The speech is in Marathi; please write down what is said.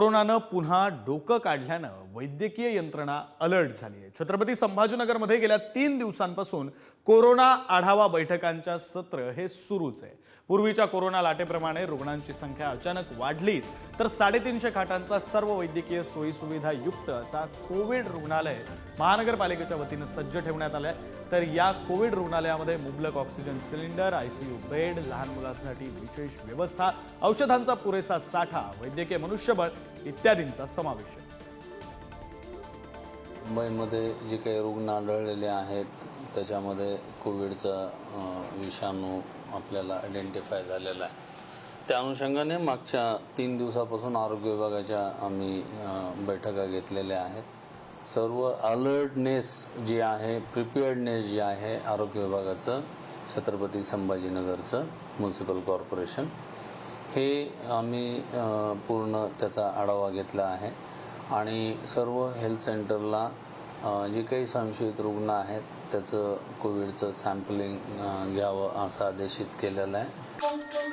कोरोनानं पुन्हा डोकं काढल्यानं वैद्यकीय यंत्रणा अलर्ट झाली आहे. छत्रपती संभाजीनगरमध्ये गेल्या तीन दिवसांपासून कोरोना आढावा बैठकांच्या सत्र हे सुरूच आहे. पूर्वीच्या कोरोना लाटेप्रमाणे रुग्णांची संख्या अचानक वाढलीच तर साडेतीनशे खाटांचा सर्व वैद्यकीय सोयीसुविधा युक्त असा कोविड रुग्णालय महानगरपालिकेच्या वतीनं सज्ज ठेवण्यात आलं आहे तर या कोविड रुग्णालयामध्ये मुबलक ऑक्सिजन सिलेंडर आयसीयू बेड लहान मुलांसाठी विशेष व्यवस्था औषधांचा पुरेसा साठा वैद्यकीय मनुष्यबळ इत्यादींचा समावेश आहे. मुंबईमध्ये जे काही रुग्ण आढळलेले आहेत त्याच्यामध्ये कोविडचा विषाणू आपल्याला आयडेंटिफाय झालेला आहे. त्या अनुषंगाने मागच्या तीन दिवसापासून आरोग्य विभागाच्या आम्ही बैठका घेतलेल्या आहेत. सर्व अलर्टनेस जे आहे प्रिपेअर्डनेस जे आहे आरोग्य विभागाचं छत्रपती संभाजीनगरचं म्युन्सिपल कॉर्पोरेशन हे आम्ही पूर्ण त्याचा आढावा घेतला आहे. आणि सर्व हेल्थ सेंटरला जे काही संशयित रुग्ण आहेत त्याचं कोविडचं सॅम्पलिंग घ्यावं असं आदेशित केलेलं आहे.